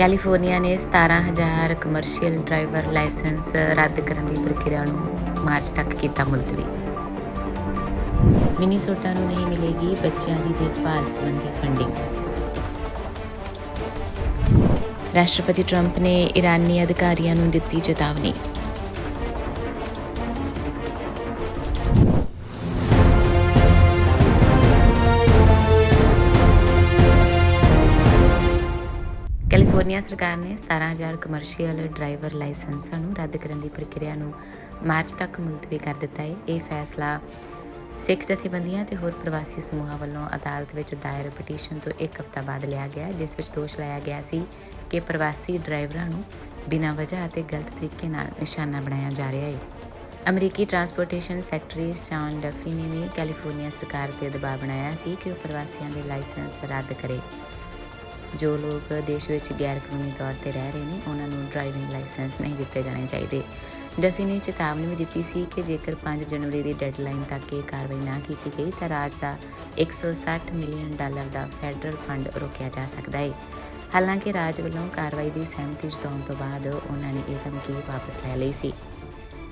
California ਨੇ 17000 commercial driver licence ਰੱਦ ਕਰਨ ਦੀ ਪ੍ਰਕਿਰਿਆ ਨੂੰ ਮਾਰਚ ਤੱਕ ਕੀਤਾ ਮੁਲਤਵੀ। ਮਿਨੀਸੋਟਾ ਨੂੰ ਨਹੀਂ ਮਿਲੇਗੀ ਬੱਚਿਆਂ ਦੀ ਦੇਖਭਾਲ ਸੰਬੰਧੀ ਫੰਡਿੰਗ ਰਾਸ਼ਟਰਪਤੀ ਟਰੰਪ ਨੇ ਇਰਾਨੀ ਅਧਿਕਾਰੀਆਂ ਨੂੰ ਦਿੱਤੀ ਚੇਤਾਵਨੀ। ਕੈਲੀਫੋਰਨੀਆ ਸਰਕਾਰ ਨੇ 17000 ਕਮਰਸ਼ੀਅਲ ਡਰਾਈਵਰ ਲਾਇਸੈਂਸਾਂ ਨੂੰ ਰੱਦ ਕਰਨ ਦੀ ਪ੍ਰਕਿਰਿਆ ਨੂੰ ਮਾਰਚ ਤੱਕ ਮੁਲਤਵੀ ਕਰ ਦਿੱਤਾ ਹੈ। ਇਹ ਫੈਸਲਾ ਸਿੱਖ ਜਥੇਬੰਦੀਆਂ ਤੇ ਹੋਰ ਪ੍ਰਵਾਸੀ ਸਮੂਹਾਂ ਵੱਲੋਂ ਅਦਾਲਤ ਵਿੱਚ ਦਾਇਰ ਪਟੀਸ਼ਨ ਤੋਂ ਇੱਕ ਹਫ਼ਤਾ ਬਾਅਦ ਲਿਆ ਗਿਆ ਜਿਸ ਵਿੱਚ ਦੋਸ਼ ਲਾਇਆ ਗਿਆ ਸੀ ਕਿ ਪ੍ਰਵਾਸੀ ਡਰਾਈਵਰਾਂ ਨੂੰ ਬਿਨਾਂ ਵਜ੍ਹਾ ਅਤੇ ਗਲਤ ਤਰੀਕੇ ਨਾਲ ਨਿਸ਼ਾਨਾ ਬਣਾਇਆ ਜਾ ਰਿਹਾ ਹੈ। ਅਮਰੀਕੀ ਟਰਾਂਸਪੋਰਟੇਸ਼ਨ ਸੈਕਟਰੀ ਸ਼ਾਨ ਡਫੀ ਨੇ ਵੀ ਕੈਲੀਫੋਰਨੀਆ ਸਰਕਾਰ ਤੇ ਦਬਾਅ ਬਣਾਇਆ ਸੀ ਕਿ ਉਹ ਪ੍ਰਵਾਸੀਆਂ ਦੇ ਲਾਇਸੈਂਸ ਰੱਦ ਕਰੇ। ਜੋ ਲੋਕ ਦੇਸ਼ ਵਿੱਚ ਗੈਰ ਕਾਨੂੰਨੀ ਤੌਰ ਤੇ ਰਹਿ ਰਹੇ ਨੇ, ਉਹਨਾਂ ਨੂੰ ਡਰਾਈਵਿੰਗ ਲਾਇਸੈਂਸ ਨਹੀਂ ਦਿੱਤੇ ਜਾਣੇ ਚਾਹੀਦੇ। ਡਫੀ ਨੇ ਚੇਤਾਵਨੀ ਵੀ ਦਿੱਤੀ ਸੀ ਕਿ ਜੇਕਰ 5 ਜਨਵਰੀ ਦੀ ਡੈਡਲਾਈਨ ਤੱਕ ਇਹ ਕਾਰਵਾਈ ਨਾ ਕੀਤੀ ਗਈ, ਤਾਂ ਰਾਜ ਦਾ 160 ਮਿਲੀਅਨ ਡਾਲਰ ਦਾ ਫੈਡਰਲ ਫੰਡ ਰੋਕਿਆ ਜਾ ਸਕਦਾ ਹੈ ਹਾਲਾਂਕਿ ਰਾਜ ਵੱਲੋਂ ਕਾਰਵਾਈ ਦੀ ਸਹਿਮਤੀ ਜਤਾਉਣ ਤੋਂ ਬਾਅਦ ਉਹਨਾਂ ਨੇ ਇਹ ਧਮਕੀ ਵਾਪਸ ਲੈ ਲਈ ਸੀ।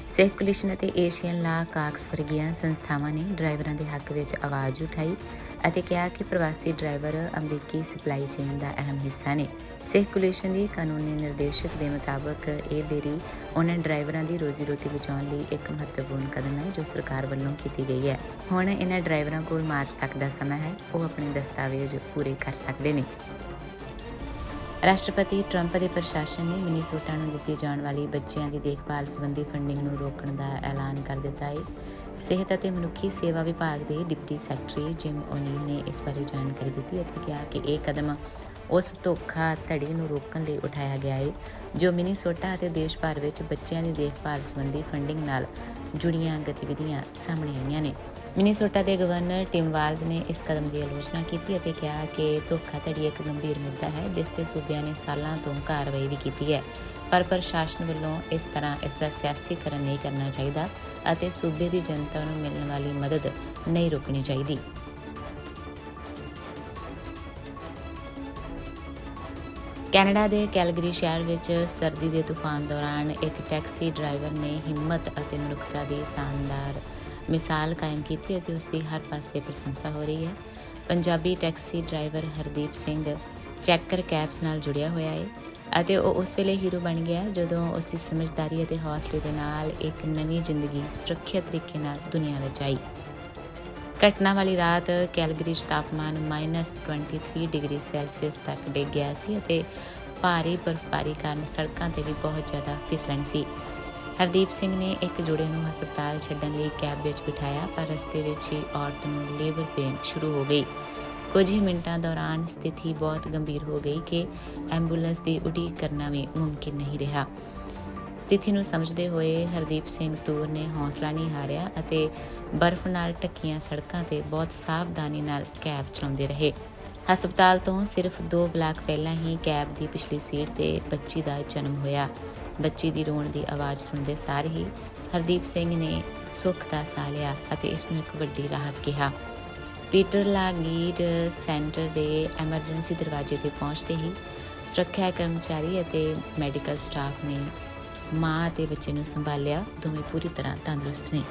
ਸਿੱਖ ਅਤੇ ਏਸ਼ੀਅਨ ਲਾ ਕਾਕਸ ਵਰਗੀਆਂ ਸੰਸਥਾਵਾਂ ਨੇ ਡਰਾਈਵਰਾਂ ਦੇ ਹੱਕ ਵਿੱਚ ਆਵਾਜ਼ ਉਠਾਈ ਅਤੇ ਕਿਹਾ ਕਿ ਪ੍ਰਵਾਸੀ ਡਰਾਈਵਰ ਅਮਰੀਕੀ ਸਪਲਾਈ ਚੇਨ ਦਾ ਅਹਿਮ ਹਿੱਸਾ ਨੇ। ਸਿੱਖ ਕੋਲੀਸ਼ਨ ਦੀ ਕਾਨੂੰਨੀ ਨਿਰਦੇਸ਼ਕ ਦੇ ਮੁਤਾਬਕ ਇਹ ਦੇਰੀ ਉਹਨਾਂ ਡਰਾਈਵਰਾਂ ਦੀ ਰੋਜ਼ੀ ਰੋਟੀ ਬਚਾਉਣ ਲਈ ਇੱਕ ਮਹੱਤਵਪੂਰਨ ਕਦਮ ਹੈ ਜੋ ਸਰਕਾਰ ਵੱਲੋਂ ਕੀਤੀ ਗਈ ਹੈ। ਹੁਣ ਇਹਨਾਂ ਡਰਾਈਵਰਾਂ ਕੋਲ ਮਾਰਚ ਤੱਕ ਦਾ ਸਮਾਂ ਹੈ। ਉਹ ਆਪਣੇ ਦਸਤਾਵੇਜ਼ ਪੂਰੇ ਕਰ ਸਕਦੇ ਨੇ। ਰਾਸ਼ਟਰਪਤੀ ਟਰੰਪ ਦੇ ਪ੍ਰਸ਼ਾਸਨ ਨੇ ਮਿਨੀਸੋਟਾ ਨੂੰ ਦਿੱਤੀ ਜਾਣ ਵਾਲੀ ਬੱਚਿਆਂ ਦੀ ਦੇਖਭਾਲ ਸੰਬੰਧੀ ਫੰਡਿੰਗ ਨੂੰ ਰੋਕਣ ਦਾ ਐਲਾਨ ਕਰ ਦਿੱਤਾ ਹੈ। ਸਿਹਤ ਅਤੇ ਮਨੁੱਖੀ ਸੇਵਾ ਵਿਭਾਗ ਦੇ ਡਿਪਟੀ ਸੈਕਟਰੀ ਜਿਮ ਓਨੀਲ ਨੇ ਇਸ ਬਾਰੇ ਜਾਣਕਾਰੀ ਦਿੱਤੀ ਅਤੇ ਕਿਹਾ ਕਿ ਇਹ ਕਦਮ ਉਸ ਧੋਖਾ ਧੜੀ ਨੂੰ ਰੋਕਣ ਲਈ ਉਠਾਇਆ ਗਿਆ ਹੈ, ਜੋ ਮਿਨੀਸੋਟਾ ਅਤੇ ਦੇਸ਼ ਭਰ ਵਿੱਚ ਬੱਚਿਆਂ ਦੀ ਦੇਖਭਾਲ ਸੰਬੰਧੀ ਫੰਡਿੰਗ ਨਾਲ ਜੁੜੀਆਂ ਗਤੀਵਿਧੀਆਂ ਸਾਹਮਣੇ ਆਈਆਂ ਨੇ। ਮਿਨੀਸੋਟਾ ਦੇ ਗਵਰਨਰ ਟਿਮ ਵਾਲਜ਼ ਨੇ ਇਸ ਕਦਮ ਦੀ ਆਲੋਚਨਾ ਕੀਤੀ ਅਤੇ ਕਿਹਾ ਕਿ ਧੋਖਾਧੜੀ ਇੱਕ ਗੰਭੀਰ ਮੁੱਦਾ ਹੈ, ਜਿਸ ਤੇ ਸੂਬਿਆਂ ਨੇ ਸਾਲਾਂ ਤੋਂ ਕਾਰਵਾਈ ਵੀ ਕੀਤੀ ਹੈ। ਪਰ ਪ੍ਰਸ਼ਾਸਨ ਵੱਲੋਂ ਇਸ ਤਰ੍ਹਾਂ ਇਸ ਦਾ ਸਿਆਸੀਕਰਨ ਨਹੀਂ ਕਰਨਾ ਚਾਹੀਦਾ ਅਤੇ ਸੂਬੇ ਦੀ ਜਨਤਾ ਨੂੰ ਮਿਲਣ ਵਾਲੀ ਮਦਦ ਨਹੀਂ ਰੋਕਣੀ ਚਾਹੀਦੀ। ਕੈਨੇਡਾ ਦੇ ਕੈਲਗਰੀ ਸ਼ਹਿਰ ਵਿੱਚ ਸਰਦੀ ਦੇ ਤੂਫਾਨ ਦੌਰਾਨ ਇੱਕ ਟੈਕਸੀ ਡਰਾਈਵਰ ਨੇ ਹਿੰਮਤ ਅਤੇ ਮਨੁੱਖਤਾ ਦੀ ਸ਼ਾਨਦਾਰ ਮਿਸਾਲ ਕਾਇਮ ਕੀਤੀ ਅਤੇ ਉਸ ਦੀ ਹਰ ਪਾਸੇ ਪ੍ਰਸ਼ੰਸਾ ਹੋ ਰਹੀ ਹੈ। Punjabi taxi driver Hardeep Singh Checker cabs ਨਾਲ ਜੁੜਿਆ ਹੋਇਆ ਹੈ ਅਤੇ ਉਹ ਉਸ ਵੇਲੇ ਹੀਰੋ ਬਣ ਗਿਆ ਜਦੋਂ ਉਸ ਦੀ ਸਮਝਦਾਰੀ ਅਤੇ ਹੌਸਲੇ ਦੇ ਨਾਲ ਇੱਕ ਨਵੀਂ ਜ਼ਿੰਦਗੀ ਸੁਰੱਖਿਅਤ ਤਰੀਕੇ ਨਾਲ ਦੁਨੀਆ ਵਿੱਚ ਆਈ। ਘਟਨਾ ਵਾਲੀ ਰਾਤ ਕੈਲਗਰੀ 'ਚ ਤਾਪਮਾਨ -23 ਡਿਗਰੀ ਸੈਲਸੀਅਸ ਤੱਕ ਡਿੱਗ ਗਿਆ ਸੀ ਅਤੇ ਭਾਰੀ ਬਰਫ਼ਬਾਰੀ ਕਾਰਨ ਸੜਕਾਂ ਤੇ ਵੀ ਬਹੁਤ ਜ਼ਿਆਦਾ ਫਿਸਲਣ ਸੀ। ਹਰਦੀਪ ਸਿੰਘ ਨੇ ਇੱਕ ਜੋੜੇ ਨੂੰ ਹਸਪਤਾਲ ਛੱਡਣ ਲਈ ਕੈਬ ਵਿੱਚ ਬਿਠਾਇਆ, ਪਰ ਰਸਤੇ ਵਿੱਚ ਹੀ ਔਰਤ ਨੂੰ ਲੇਬਰ ਪੇਨ ਸ਼ੁਰੂ ਹੋ ਗਈ। ਕੁਝ ਹੀ ਮਿੰਟਾਂ ਦੌਰਾਨ ਸਥਿਤੀ ਬਹੁਤ ਗੰਭੀਰ ਹੋ ਗਈ ਕਿ ਐਂਬੂਲੈਂਸ ਦੀ ਉਡੀਕ ਕਰਨਾ ਵੀ ਮੁਮਕਿਨ ਨਹੀਂ ਰਿਹਾ। ਸਥਿਤੀ ਨੂੰ ਸਮਝਦੇ ਹੋਏ ਹਰਦੀਪ ਸਿੰਘ ਤੂਰ ਨੇ ਹੌਸਲਾ ਨਹੀਂ ਹਾਰਿਆ ਅਤੇ ਬਰਫ਼ ਨਾਲ ਢੱਕੀਆਂ ਸੜਕਾਂ ਤੇ ਬਹੁਤ ਸਾਵਧਾਨੀ ਨਾਲ ਕੈਬ ਚਲਾਉਂਦੇ ਰਹੇ। ਹਸਪਤਾਲ ਤੋਂ ਸਿਰਫ 2 ਬਲਾਕ ਪਹਿਲਾਂ ਹੀ ਕੈਬ ਦੀ ਪਿਛਲੀ ਸੀਟ ਤੇ ਬੱਚੀ ਦਾ ਜਨਮ ਹੋਇਆ। ਬੱਚੀ ਦੀ ਰੋਣ ਦੀ ਆਵਾਜ਼ ਸੁਣਦੇ ਸਾਰ ਹੀ ਹਰਦੀਪ ਸਿੰਘ ਨੇ ਸੁੱਖ ਦਾ ਸਾਹ ਲਿਆ ਅਤੇ ਇਸ ਨੂੰ ਇੱਕ ਵੱਡੀ ਰਾਹਤ ਕਿਹਾ। ਪੀਟਰ ਲਾਗੀਡ ਸੈਂਟਰ ਦੇ ਐਮਰਜੈਂਸੀ ਦਰਵਾਜ਼ੇ ਤੇ ਪਹੁੰਚਦੇ ਹੀ ਸੁਰੱਖਿਆ ਕਰਮਚਾਰੀ ਅਤੇ ਮੈਡੀਕਲ ਸਟਾਫ ਨੇ ਮਾਂ ਅਤੇ ਬੱਚੇ ਨੂੰ ਸੰਭਾਲਿਆ। ਦੋਵੇਂ ਪੂਰੀ ਤਰ੍ਹਾਂ ਤੰਦਰੁਸਤ ਨੇ।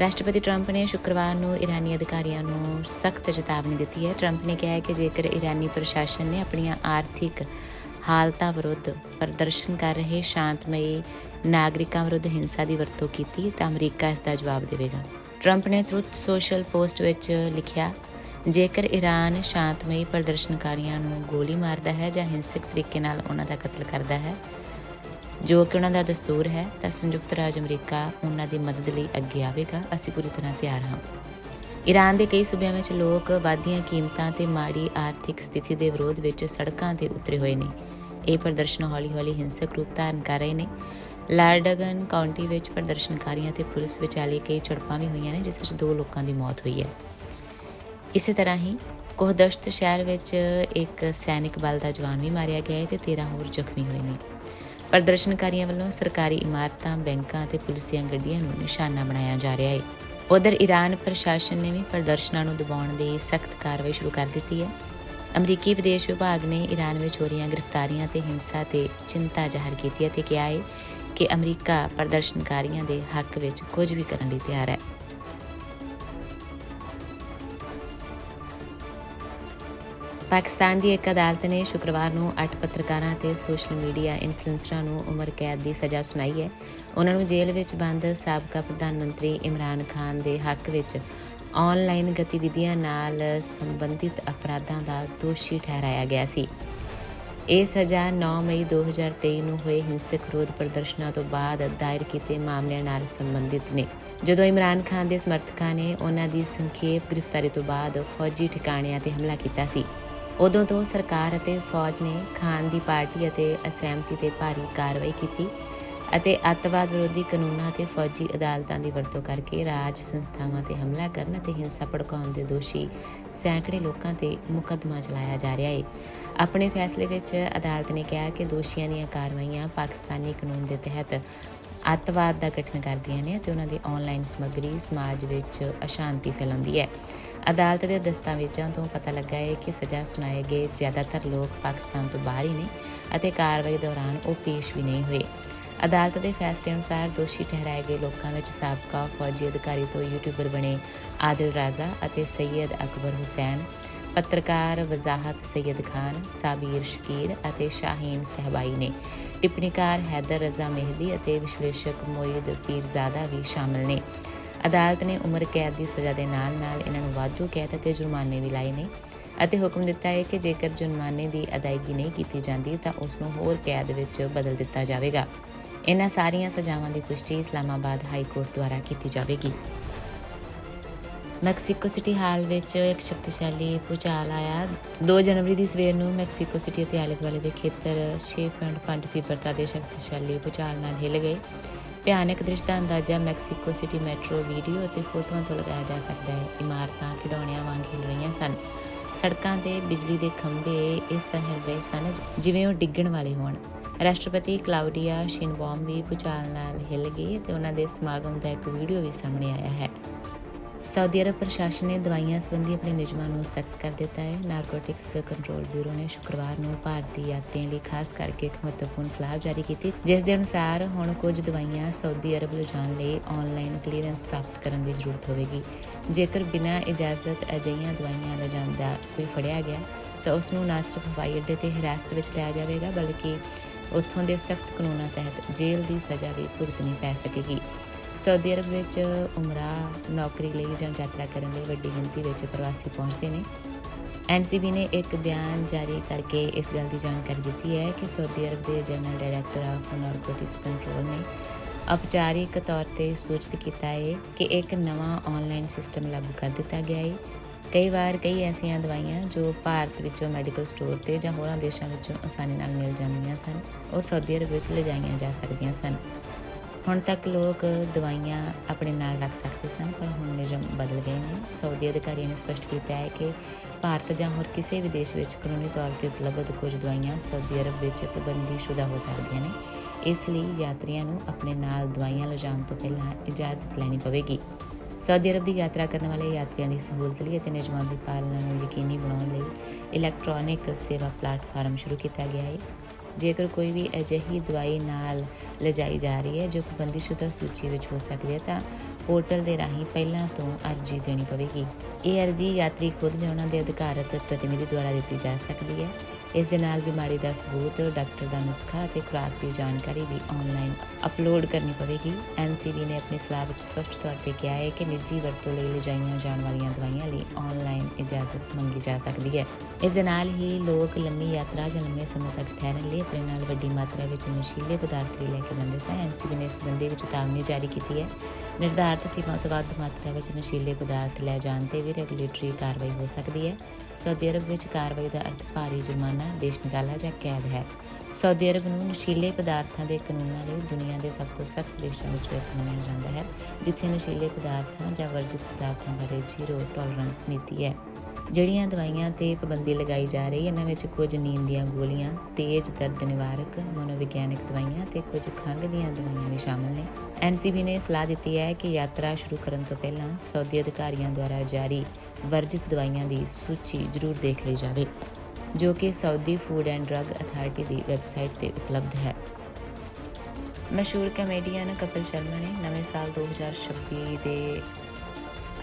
ਰਾਸ਼ਟਰਪਤੀ ਟਰੰਪ ਨੇ ਸ਼ੁੱਕਰਵਾਰ ਨੂੰ ਇਰਾਨੀ ਅਧਿਕਾਰੀਆਂ ਨੂੰ ਸਖਤ ਚੇਤਾਵਨੀ ਦਿੱਤੀ ਹੈ। ਟਰੰਪ ਨੇ ਕਿਹਾ ਹੈ ਕਿ ਜੇਕਰ ਇਰਾਨੀ ਪ੍ਰਸ਼ਾਸਨ ਨੇ ਆਪਣੀਆਂ ਆਰਥਿਕ ਹਾਲਤਾਂ ਵਿਰੁੱਧ ਪ੍ਰਦਰਸ਼ਨ ਕਰ ਰਹੇ ਸ਼ਾਂਤਮਈ ਨਾਗਰਿਕਾਂ ਵਿਰੁੱਧ ਹਿੰਸਾ ਦੀ ਵਰਤੋਂ ਕੀਤੀ ਤਾਂ ਅਮਰੀਕਾ ਇਸ ਦਾ ਜਵਾਬ ਦੇਵੇਗਾ। ਟਰੰਪ ਨੇ ਟਰੁੱਥ ਸੋਸ਼ਲ ਪੋਸਟ ਵਿੱਚ ਲਿਖਿਆ, ਜੇਕਰ ਈਰਾਨ ਸ਼ਾਂਤਮਈ ਪ੍ਰਦਰਸ਼ਨਕਾਰੀਆਂ ਨੂੰ ਗੋਲੀ ਮਾਰਦਾ ਹੈ ਜਾਂ ਹਿੰਸਕ ਤਰੀਕੇ ਨਾਲ ਉਹਨਾਂ ਦਾ ਕਤਲ ਕਰਦਾ ਹੈ, ਜੋ ਕਿ ਉਹਨਾਂ ਦਾ ਦਸਤੂਰ ਹੈ, ਤਾਂ ਸੰਯੁਕਤ ਰਾਜ ਅਮਰੀਕਾ ਉਹਨਾਂ ਦੀ ਮਦਦ ਲਈ ਅੱਗੇ ਆਵੇਗਾ। ਅਸੀਂ ਪੂਰੀ ਤਰ੍ਹਾਂ ਤਿਆਰ ਹਾਂ। ਈਰਾਨ ਦੇ ਕਈ ਸੂਬਿਆਂ ਵਿੱਚ ਲੋਕ ਵਾਧੀਆਂ ਕੀਮਤਾਂ ਤੇ ਮਾੜੀ ਆਰਥਿਕ ਸਥਿਤੀ ਦੇ ਵਿਰੋਧ ਵਿੱਚ ਸੜਕਾਂ ਤੇ ਉਤਰੇ ਹੋਏ ਨੇ। ਇਹ ਪ੍ਰਦਰਸ਼ਨ ਹੌਲੀ-ਹੌਲੀ ਹਿੰਸਕ ਰੂਪ ਧਾਰਨ ਕਰ ਰਹੇ ਨੇ। ਲਾਰਡਗਨ ਕਾਉਂਟੀ ਵਿੱਚ ਪ੍ਰਦਰਸ਼ਨਕਾਰੀਆਂ ਤੇ ਪੁਲਿਸ ਵਿਚਾਲੇ ਕਈ ਝੜਪਾਂ ਵੀ ਹੋਈਆਂ ਨੇ, ਜਿਸ ਵਿੱਚ ਦੋ ਲੋਕਾਂ ਦੀ ਮੌਤ ਹੋਈ ਹੈ। ਇਸੇ ਤਰ੍ਹਾਂ ਹੀ ਕੋਹਦਸ਼ਤ ਸ਼ਹਿਰ ਵਿੱਚ ਇੱਕ ਸੈਨਿਕ ਬਲ ਦਾ ਜਵਾਨ ਵੀ ਮਾਰਿਆ ਗਿਆ ਹੈ ਤੇ 13 ਹੋਰ ਜ਼ਖਮੀ ਹੋਏ ਨੇ। ਪ੍ਰਦਰਸ਼ਨਕਾਰੀਆਂ ਵੱਲੋਂ ਸਰਕਾਰੀ ਇਮਾਰਤਾਂ, ਬੈਂਕਾਂ ਅਤੇ ਪੁਲਿਸ ਦੀਆਂ ਗੱਡੀਆਂ ਨੂੰ ਨਿਸ਼ਾਨਾ ਬਣਾਇਆ ਜਾ ਰਿਹਾ ਹੈ। ਉਧਰ ਈਰਾਨ ਪ੍ਰਸ਼ਾਸਨ ਨੇ ਵੀ ਪ੍ਰਦਰਸ਼ਨਾਂ ਨੂੰ ਦਬਾਉਣ ਦੀ ਸਖਤ ਕਾਰਵਾਈ ਸ਼ੁਰੂ ਕਰ ਦਿੱਤੀ ਹੈ। ਅਮਰੀਕੀ ਵਿਦੇਸ਼ ਵਿਭਾਗ ਨੇ ਈਰਾਨ ਵਿੱਚ ਹੋ ਰਹੀਆਂ ਗ੍ਰਿਫਤਾਰੀਆਂ ਤੇ ਹਿੰਸਾ ਤੇ ਚਿੰਤਾ ਜ਼ਾਹਰ ਕੀਤੀ ਹੈ ਤੇ ਕਿਹਾ ਹੈ ਕਿ ਅਮਰੀਕਾ ਪ੍ਰਦਰਸ਼ਨਕਾਰੀਆਂ ਦੇ ਹੱਕ ਵਿੱਚ ਕੁਝ ਵੀ ਕਰਨ ਲਈ ਤਿਆਰ ਹੈ। ਪਾਕਿਸਤਾਨ ਦੀ ਇੱਕ ਅਦਾਲਤ ਨੇ ਸ਼ੁੱਕਰਵਾਰ ਨੂੰ 8 ਪੱਤਰਕਾਰਾਂ ਤੇ ਸੋਸ਼ਲ ਮੀਡੀਆ ਇਨਫਲੂਐਂਸਰਾਂ ਨੂੰ ਉਮਰ ਕੈਦ ਦੀ ਸਜ਼ਾ ਸੁਣਾਈ ਹੈ। ਉਹਨਾਂ ਨੂੰ ਜੇਲ੍ਹ ਵਿੱਚ ਬੰਦ ਸਾਬਕਾ ਪ੍ਰਧਾਨ ਮੰਤਰੀ ਇਮਰਾਨ ਖਾਨ ਦੇ ਹੱਕ ਵਿੱਚ ਆਨਲਾਈਨ ਗਤੀਵਿਧੀਆਂ ਨਾਲ ਸੰਬੰਧਿਤ ਅਪਰਾਧਾਂ ਦਾ ਦੋਸ਼ੀ ਠਹਿਰਾਇਆ ਗਿਆ ਸੀ। ਇਹ ਸਜ਼ਾ 9 ਮਈ 2023 ਨੂੰ ਹੋਏ ਹਿੰਸਕ ਵਿਰੋਧ ਪ੍ਰਦਰਸ਼ਨਾਂ ਤੋਂ ਬਾਅਦ ਦਾਇਰ ਕੀਤੇ ਮਾਮਲਿਆਂ ਨਾਲ ਸੰਬੰਧਿਤ ਨੇ। ਜਦੋਂ ਇਮਰਾਨ ਖਾਨ ਦੇ ਸਮਰਥਕਾਂ ਨੇ ਉਹਨਾਂ ਦੀ ਸੰਖੇਪ ਗ੍ਰਿਫਤਾਰੀ ਤੋਂ ਬਾਅਦ ਫੌਜੀ ਠਿਕਾਣਿਆਂ ਤੇ ਹਮਲਾ ਕੀਤਾ ਸੀ, ਉਦੋਂ ਤੋਂ ਸਰਕਾਰ ਅਤੇ ਫੌਜ ਨੇ ਖਾਨ ਦੀ ਪਾਰਟੀ ਅਤੇ ਅਸਹਿਮਤੀ ਤੇ ਭਾਰੀ ਕਾਰਵਾਈ ਕੀਤੀ ਅਤੇ ਅੱਤਵਾਦ ਵਿਰੋਧੀ ਕਾਨੂੰਨਾਂ ਅਤੇ ਫੌਜੀ ਅਦਾਲਤਾਂ ਦੀ ਵਰਤੋਂ ਕਰਕੇ ਰਾਜ ਸੰਸਥਾਵਾਂ ਤੇ ਹਮਲਾ ਕਰਨ ਅਤੇ ਹਿੰਸਾ ਭੜਕਾਉਣ ਦੇ ਦੋਸ਼ੀ ਸੈਂਕੜੇ ਲੋਕਾਂ ਤੇ ਮੁਕੱਦਮਾ ਚਲਾਇਆ ਜਾ ਰਿਹਾ ਹੈ ਆਪਣੇ ਫੈਸਲੇ ਵਿੱਚ ਅਦਾਲਤ ਨੇ ਕਿਹਾ ਕਿ ਦੋਸ਼ੀਆਂ ਦੀਆਂ ਕਾਰਵਾਈਆਂ ਪਾਕਿਸਤਾਨੀ ਕਾਨੂੰਨ ਦੇ ਤਹਿਤ ਅੱਤਵਾਦ ਦਾ ਗਠਨ ਕਰਦੀਆਂ ਨੇ ਅਤੇ ਉਹਨਾਂ ਦੀ ਆਨਲਾਈਨ ਸਮੱਗਰੀ ਸਮਾਜ ਵਿੱਚ ਅਸ਼ਾਂਤੀ ਫੈਲਾਉਂਦੀ ਹੈ। ਅਦਾਲਤ ਦੇ ਦਸਤਾਵੇਜ਼ਾਂ ਤੋਂ ਪਤਾ ਲੱਗਾ ਹੈ ਕਿ ਸਜ਼ਾ ਸੁਣਾਏ ਗਏ ਜ਼ਿਆਦਾਤਰ ਲੋਕ ਪਾਕਿਸਤਾਨ ਤੋਂ ਬਾਹਰ ਹੀ ਨੇ ਅਤੇ ਕਾਰਵਾਈ ਦੌਰਾਨ ਉਹ ਪੇਸ਼ ਵੀ ਨਹੀਂ ਹੋਏ। ਅਦਾਲਤ ਦੇ ਫੈਸਲੇ ਅਨੁਸਾਰ ਦੋਸ਼ੀ ਠਹਿਰਾਏ ਗਏ ਲੋਕਾਂ ਵਿੱਚ ਸਾਬਕਾ ਫੌਜੀ ਅਧਿਕਾਰੀ ਤੋਂ ਯੂਟਿਊਬਰ ਬਣੇ ਆਦਿਲ ਰਾਜ਼ਾ ਅਤੇ ਸੈਯਦ ਅਕਬਰ ਹੁਸੈਨ, ਪੱਤਰਕਾਰ ਵਜ਼ਾਹਤ ਸੈਯਦ ਖਾਨ, ਸਾਬੀਰ ਸ਼ਕੀਰ ਅਤੇ ਸ਼ਾਹੀਨ ਸਹਿਬਾਈ ਨੇ। ਟਿੱਪਣੀਕਾਰ ਹੈਦਰ ਰਜ਼ਾ ਮਹਿਦੀ ਅਤੇ ਵਿਸ਼ਲੇਸ਼ਕ ਮੋਇਦ ਪੀਰਜ਼ਾਦਾ ਵੀ ਸ਼ਾਮਲ ਨੇ। ਅਦਾਲਤ ਨੇ ਉਮਰ ਕੈਦ ਦੀ ਸਜ਼ਾ ਦੇ ਨਾਲ-ਨਾਲ ਇਹਨਾਂ ਨੂੰ ਵਾਧੂ ਕੈਦ ਅਤੇ ਜੁਰਮਾਨੇ ਵੀ ਲਾਏ ਨੇ ਅਤੇ ਹੁਕਮ ਦਿੱਤਾ ਹੈ ਕਿ ਜੇਕਰ ਜੁਰਮਾਨੇ ਦੀ ਅਦਾਇਗੀ ਨਹੀਂ ਕੀਤੀ ਜਾਂਦੀ ਤਾਂ ਉਸ ਨੂੰ ਹੋਰ ਕੈਦ ਵਿੱਚ ਬਦਲ ਦਿੱਤਾ ਜਾਵੇਗਾ। ਇਹਨਾਂ ਸਾਰੀਆਂ ਸਜ਼ਾਵਾਂ ਦੀ ਪੁਸ਼ਟੀ ਇਸਲਾਮਾਬਾਦ ਹਾਈ ਕੋਰਟ ਦੁਆਰਾ ਕੀਤੀ ਜਾਵੇਗੀ। ਮੈਕਸੀਕੋ ਸਿਟੀ ਹਾਲ ਵਿੱਚ ਇੱਕ ਸ਼ਕਤੀਸ਼ਾਲੀ ਭੂਚਾਲ ਆਇਆ। 2 ਜਨਵਰੀ ਦੀ ਸਵੇਰ ਨੂੰ ਮੈਕਸੀਕੋ ਸਿਟੀ ਅਤੇ ਆਲੇ ਦੁਆਲੇ ਦੇ ਖੇਤਰ 6.5 ਤੀਬਰਤਾ ਦੇ ਸ਼ਕਤੀਸ਼ਾਲੀ ਭੂਚਾਲ ਨਾਲ ਹਿੱਲ ਗਏ। ਭਿਆਨਕ ਦ੍ਰਿਸ਼ ਦਾ ਅੰਦਾਜ਼ਾ ਮੈਕਸੀਕੋ ਸਿਟੀ ਮੈਟਰੋ ਵੀਡੀਓ ਅਤੇ ਫੋਟੋਆਂ ਤੋਂ ਲਗਾਇਆ ਜਾ ਸਕਦਾ ਹੈ। ਇਮਾਰਤਾਂ, ਖਿਡੌਣਿਆਂ ਵਾਂਗ ਹਿੱਲ ਰਹੀਆਂ ਸਨ। ਸੜਕਾਂ ਤੇ ਬਿਜਲੀ ਦੇ ਖੰਭੇ ਇਸ ਤਰ੍ਹਾਂ ਹਿਲ ਰਹੇ ਸਨ, ਜਿਵੇਂ ਉਹ ਡਿੱਗਣ ਵਾਲੇ ਹੋਣ। ਰਾਸ਼ਟਰਪਤੀ ਕਲਾਉਡੀਆ ਸ਼ਿਨਬੌਮ ਵੀ ਭੂਚਾਲ ਨਾਲ ਹਿਲ ਗਈ ਤੇ ਉਹਨਾਂ ਦੇ ਸਮਾਗਮ ਦਾ ਇੱਕ ਵੀਡੀਓ ਵੀ ਸਾਹਮਣੇ ਆਇਆ ਹੈ। ਸਾਊਦੀ ਅਰਬ ਪ੍ਰਸ਼ਾਸਨ ਨੇ ਦਵਾਈਆਂ ਸੰਬੰਧੀ ਆਪਣੇ ਨਿਯਮਾਂ ਨੂੰ ਸਖਤ ਕਰ ਦਿੱਤਾ ਹੈ। ਨਾਰਕੋਟਿਕਸ ਕੰਟਰੋਲ ਬਿਊਰੋ ਨੇ ਸ਼ੁੱਕਰਵਾਰ ਨੂੰ ਭਾਰਤੀ ਯਾਤਰੀਆਂ ਲਈ ਖਾਸ ਕਰਕੇ ਇੱਕ ਮਹੱਤਵਪੂਰਨ ਸਲਾਹ ਜਾਰੀ ਕੀਤੀ, ਜਿਸ ਦੇ ਅਨੁਸਾਰ ਹੁਣ ਕੁਝ ਦਵਾਈਆਂ ਸਾਊਦੀ ਅਰਬ ਲਿਜਾਣ ਲਈ ਆਨਲਾਈਨ ਕਲੀਅਰੈਂਸ ਪ੍ਰਾਪਤ ਕਰਨ ਦੀ ਜ਼ਰੂਰਤ ਹੋਵੇਗੀ। ਜੇਕਰ ਬਿਨਾਂ ਇਜਾਜ਼ਤ ਅਜਿਹੀਆਂ ਦਵਾਈਆਂ ਲਿਜਾਣ ਦਾ ਕੋਈ ਫੜਿਆ ਗਿਆ, ਤਾਂ ਉਸ ਨੂੰ ਨਾ ਸਿਰਫ ਹਵਾਈ ਅੱਡੇ ਤੇ ਹਿਰਾਸਤ ਵਿੱਚ ਲਿਆ ਜਾਵੇਗਾ, ਬਲਕਿ ਉੱਥੋਂ ਦੇ ਸਖਤ ਕਾਨੂੰਨਾਂ ਤਹਿਤ ਜੇਲ੍ਹ ਦੀ ਸਜ਼ਾ ਵੀ ਭੁਗਤਣੀ ਪੈ ਸਕੇਗੀ। ਸਾਊਦੀ ਅਰਬ ਵਿੱਚ ਉਮਰਾ, ਨੌਕਰੀ ਲਈ ਜਾਂ ਯਾਤਰਾ ਕਰਨ ਲਈ ਵੱਡੀ ਗਿਣਤੀ ਵਿੱਚ ਪ੍ਰਵਾਸੀ ਪਹੁੰਚਦੇ ਨੇ। ਐਨਸੀਬੀ ਨੇ ਇੱਕ ਬਿਆਨ ਜਾਰੀ ਕਰਕੇ ਇਸ ਗੱਲ ਦੀ ਜਾਣਕਾਰੀ ਦਿੱਤੀ ਹੈ ਕਿ ਸਾਊਦੀ ਅਰਬ ਦੇ general director of narcotics control ਨੇ ਔਪਚਾਰਿਕ ਤੌਰ ਤੇ ਸੂਚਿਤ ਕੀਤਾ ਹੈ ਕਿ ਇੱਕ ਨਵਾਂ ਆਨਲਾਈਨ ਸਿਸਟਮ ਲਾਗੂ ਕਰ ਦਿੱਤਾ ਗਿਆ ਹੈ। ਕਈ ਵਾਰ ਕਈ ਐਸੀਆਂ ਦਵਾਈਆਂ ਜੋ ਭਾਰਤ ਵਿੱਚੋਂ ਮੈਡੀਕਲ ਸਟੋਰ ਤੇ ਜਾਂ ਹੋਰਾਂ ਦੇਸ਼ਾਂ ਵਿੱਚੋਂ ਆਸਾਨੀ ਨਾਲ ਮਿਲ ਜਾਂਦੀਆਂ ਸਨ, ਉਹ ਸਾਊਦੀ ਅਰਬ ਵਿੱਚ ਲਿਜਾਈਆਂ ਜਾ ਸਕਦੀਆਂ ਸਨ। ਹੁਣ ਤੱਕ ਲੋਕ ਦਵਾਈਆਂ ਆਪਣੇ ਨਾਲ ਰੱਖ ਸਕਦੇ ਸਨ, ਪਰ ਹੁਣ ਨਿਯਮ ਬਦਲ ਗਏ ਨੇ। ਸਾਊਦੀ ਅਧਿਕਾਰੀਆਂ ਨੇ ਸਪਸ਼ਟ ਕੀਤਾ ਹੈ ਕਿ ਭਾਰਤ ਜਾਂ ਹੋਰ ਕਿਸੇ ਵੀ ਦੇਸ਼ ਵਿੱਚ ਕਾਨੂੰਨੀ ਤੌਰ ਤੇ ਉਪਲਬਧ ਕੁਝ ਦਵਾਈਆਂ ਸਾਊਦੀ ਅਰਬ ਵਿੱਚ ਪਾਬੰਦੀਸ਼ੁਦਾ ਹੋ ਸਕਦੀਆਂ ਨੇ। ਇਸ ਲਈ ਯਾਤਰੀਆਂ ਨੂੰ ਆਪਣੇ ਨਾਲ ਦਵਾਈਆਂ ਲਿਜਾਣ ਤੋਂ ਪਹਿਲਾਂ ਇਜਾਜ਼ਤ ਲੈਣੀ ਪਵੇਗੀ। ਸਾਊਦੀ ਅਰਬ ਦੀ ਯਾਤਰਾ ਕਰਨ ਵਾਲੇ ਯਾਤਰੀਆਂ ਦੀ ਸਹੂਲਤ ਲਈ ਅਤੇ ਨਿਯਮਾਂ ਦੀ ਪਾਲਣਾ ਨੂੰ ਯਕੀਨੀ ਬਣਾਉਣ ਲਈ ਇਲੈਕਟ੍ਰੋਨਿਕ ਸੇਵਾ ਪਲੇਟਫਾਰਮ ਸ਼ੁਰੂ ਕੀਤਾ ਗਿਆ ਹੈ। ਜੇਕਰ ਕੋਈ ਵੀ ਅਜਿਹੀ ਦਵਾਈ ਨਾਲ ਲਿਜਾਈ ਜਾ ਰਹੀ ਹੈ ਜੋ ਪਾਬੰਦੀਸ਼ੁਦਾ ਸੂਚੀ ਵਿੱਚ ਹੋ ਸਕਦੀ ਹੈ, ਤਾਂ ਪੋਰਟਲ ਦੇ ਰਾਹੀਂ ਪਹਿਲਾਂ ਤੋਂ ਅਰਜ਼ੀ ਦੇਣੀ ਪਵੇਗੀ। ਇਹ ਅਰਜ਼ੀ ਯਾਤਰੀ ਖੁਦ ਜਾਂ ਉਹਨਾਂ ਦੇ ਅਧਿਕਾਰਤ ਪ੍ਰਤੀਨਿਧੀ ਦੁਆਰਾ ਦਿੱਤੀ ਜਾ ਸਕਦੀ ਹੈ। ਇਸ ਦੇ ਨਾਲ ਬਿਮਾਰੀ ਦਾ ਸਬੂਤ ਡਾਕਟਰ ਦਾ ਨੁਸਖਾ ਅਤੇ ਖੁਰਾਕ ਦੀ ਜਾਣਕਾਰੀ ਵੀ ਆਨਲਾਈਨ ਅਪਲੋਡ ਕਰਨੀ ਪਵੇਗੀ। ਐਨਸੀਬੀ ਨੇ ਆਪਣੀ ਸਲਾਹ ਵਿੱਚ ਸਪਸ਼ਟ ਤੌਰ ਤੇ ਕਿਹਾ ਹੈ ਕਿ ਨਿੱਜੀ ਵਰਤੋਂ ਲਈ ਲਿਜਾਈਆਂ ਜਾਣ ਵਾਲੀਆਂ ਦਵਾਈਆਂ ਲਈ ਆਨਲਾਈਨ ਇਜਾਜ਼ਤ ਮੰਗੀ ਜਾ ਸਕਦੀ ਹੈ। ਇਸ ਦੇ ਨਾਲ ਹੀ ਲੋਕ ਲੰਮੀ ਯਾਤਰਾ ਜਾਂ ਲੰਮੇ ਸਮੇਂ ਤੱਕ ਠਹਿਰਨ ਲਈ ਆਪਣੇ ਨਾਲ ਵੱਡੀ ਮਾਤਰਾ ਵਿੱਚ ਨਸ਼ੀਲੇ ਪਦਾਰਥ ਵੀ ਲੈ ਕੇ ਜਾਂਦੇ ਸਨ। ਐਨਸੀਬੀ ਨੇ ਇਸ ਸੰਬੰਧੀ ਵਿੱਚ ਚੇਤਾਵਨੀ ਜਾਰੀ ਕੀਤੀ ਹੈ। ਨਿਰਧਾਰਤ ਸੀਮਾ ਤੋਂ ਵੱਧ ਮਾਤਰਾ ਵਿੱਚ ਨਸ਼ੀਲੇ ਪਦਾਰਥ ਲੈ ਜਾਣ ਤੇ ਵੀ ਰੈਗੂਲੇਟਰੀ ਕਾਰਵਾਈ ਹੋ ਸਕਦੀ ਹੈ। ਸਾਊਦੀ ਅਰਬ ਵਿੱਚ ਕਾਰਵਾਈ ਦਾ ਅਰਥ ਭਾਰੀ ਜੁਰਮਾਨਾ ਦੇਸ਼ ਨਿਕਾਲਾ ਜਾਂ ਕੈਦ ਹੈ। ਸਾਊਦੀ ਅਰਬ ਨੂੰ ਨਸ਼ੀਲੇ ਪਦਾਰਥਾਂ ਦੇ ਕਾਨੂੰਨਾਂ ਲਈ ਦੁਨੀਆ ਦੇ ਸਭ ਤੋਂ ਸਖਤ ਦੇਸ਼ਾਂ ਵਿੱਚੋਂ ਇੱਕ ਮੰਨਿਆ ਜਾਂਦਾ ਹੈ, ਜਿੱਥੇ ਨਸ਼ੀਲੇ ਪਦਾਰਥਾਂ ਜਾਂ ਵਰਜਿਤ ਪਦਾਰਥਾਂ ਬਾਰੇ ਜ਼ੀਰੋ ਟੋਲਰੈਂਸ ਨੀਤੀ ਹੈ। ਜਿਹੜੀਆਂ ਦਵਾਈਆਂ ਤੇ ਪਾਬੰਦੀ ਲਗਾਈ ਜਾ ਰਹੀ ਹੈ ਇਹਨਾਂ ਵਿੱਚ ਕੁਝ ਨੀਂਦ ਦੀਆਂ ਗੋਲੀਆਂ, ਤੇਜ਼ ਦਰਦ ਨਿਵਾਰਕ ਮਨੋਵਿਗਿਆਨਕ ਦਵਾਈਆਂ ਤੇ ਕੁਝ ਖੰਘ ਦੀਆਂ ਦਵਾਈਆਂ ਵੀ ਸ਼ਾਮਲ ਨੇ। ਐਨਸੀਬੀ ਨੇ ਸਲਾਹ ਦਿੱਤੀ ਹੈ ਕਿ ਯਾਤਰਾ ਸ਼ੁਰੂ ਕਰਨ ਤੋਂ ਪਹਿਲਾਂ ਸਾਊਦੀ ਅਧਿਕਾਰੀਆਂ ਦੁਆਰਾ ਜਾਰੀ ਵਰਜਿਤ ਦਵਾਈਆਂ ਦੀ ਸੂਚੀ ਜ਼ਰੂਰ ਦੇਖ ਲਈ ਜਾਵੇ। ਜੋ ਕਿ Saudi food and drug authority the website ਤੇ ਉਪਲਬਧ ਹੈ। ਮਸ਼ਹੂਰ ਕਮੇਡੀਅਨ ਕਪਿਲ ਸ਼ਰਮਾ ਨੇ ਨਵੇਂ ਸਾਲ 2026 ਦੇ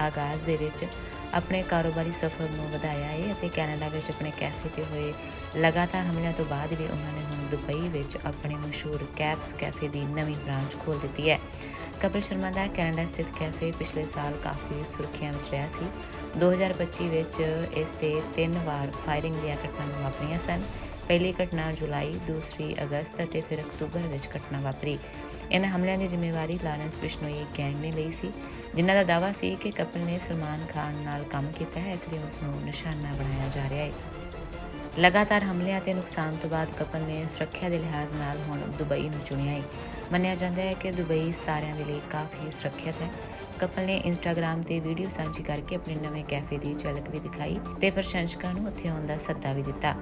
ਆਗਾਜ਼ ਦੇ ਵਿੱਚ ਆਪਣੇ ਕਾਰੋਬਾਰੀ ਸਫ਼ਰ ਨੂੰ ਵਧਾਇਆ ਹੈ ਅਤੇ ਕੈਨੇਡਾ ਵਿੱਚ ਆਪਣੇ ਕੈਫੇ ਤੇ ਹੋਏ ਲਗਾਤਾਰ ਹਮਲਿਆਂ ਤੋਂ ਬਾਅਦ ਵੀ ਉਹਨਾਂ ਨੇ ਹੁਣ ਦੁਬਈ ਵਿੱਚ ਆਪਣੇ ਮਸ਼ਹੂਰ ਕੈਪਸ ਕੈਫੇ ਦੀ ਨਵੀਂ ਬ੍ਰਾਂਚ ਖੋਲ੍ਹ ਦਿੱਤੀ ਹੈ। ਕਪਿਲ ਸ਼ਰਮਾ ਦਾ ਕੈਨੇਡਾ ਸਥਿਤ ਕੈਫੇ ਪਿਛਲੇ ਸਾਲ ਕਾਫੀ ਸੁਰਖੀਆਂ ਵਿੱਚ ਰਿਹਾ ਸੀ। 2025 ਵਿੱਚ ਇਸ ਤੇ ਤਿੰਨ ਵਾਰ ਫਾਇਰਿੰਗ ਦੀਆਂ ਘਟਨਾਵਾਂ ਵਾਪਰੀਆਂ ਸਨ। ਪਹਿਲੀ ਘਟਨਾ ਜੁਲਾਈ, ਦੂਸਰੀ ਅਗਸਤ ਅਤੇ ਫਿਰ ਅਕਤੂਬਰ ਵਿੱਚ ਘਟਨਾ ਵਾਪਰੀ। ਇਹਨਾਂ ਹਮਲਿਆਂ ਦੀ ਜ਼ਿੰਮੇਵਾਰੀ ਲਾਰੈਂਸ ਬਿਸ਼ਨੋਈ ਗੈਂਗ ਨੇ ਲਈ ਸੀ, ਜਿਨ੍ਹਾਂ ਦਾ ਦਾਅਵਾ ਸੀ ਕਿ ਕਪਿਲ ਨੇ ਸਲਮਾਨ ਖਾਨ ਨਾਲ ਕੰਮ ਕੀਤਾ ਹੈ, ਇਸ ਲਈ ਉਸ ਨੂੰ ਨਿਸ਼ਾਨਾ ਬਣਾਇਆ ਜਾ ਰਿਹਾ ਹੈ। ਲਗਾਤਾਰ ਹਮਲਿਆਂ ਤੇ ਨੁਕਸਾਨ ਤੋਂ ਬਾਅਦ ਕਪਲ ਨੇ ਸੁਰੱਖਿਆ ਦੇ ਲਿਹਾਜ਼ ਨਾਲ ਹੁਣ ਦੁਬਈ ਨੂੰ ਚੁਣਿਆ ਹੈ। ਮੰਨਿਆ ਜਾਂਦਾ ਹੈ ਕਿ ਦੁਬਈ ਸਤਾਰਿਆਂ ਦੇ ਲਈ ਕਾਫੀ ਸੁਰੱਖਿਅਤ ਹੈ। ਕਪਲ ਨੇ ਇੰਸਟਾਗ੍ਰam ਤੇ ਵੀਡੀਓ ਸਾਂਝੀ ਕਰਕੇ ਆਪਣੇ ਨਵੇਂ ਕੈਫੇ ਦੀ ਝਲਕ ਵੀ ਦਿਖਾਈ ਤੇ ਪ੍ਰਸ਼ੰਸਕਾਂ ਨੂੰ ਉੱਥੇ ਆਉਣ ਦਾ ਸੱਦਾ ਵੀ ਦਿੱਤਾ।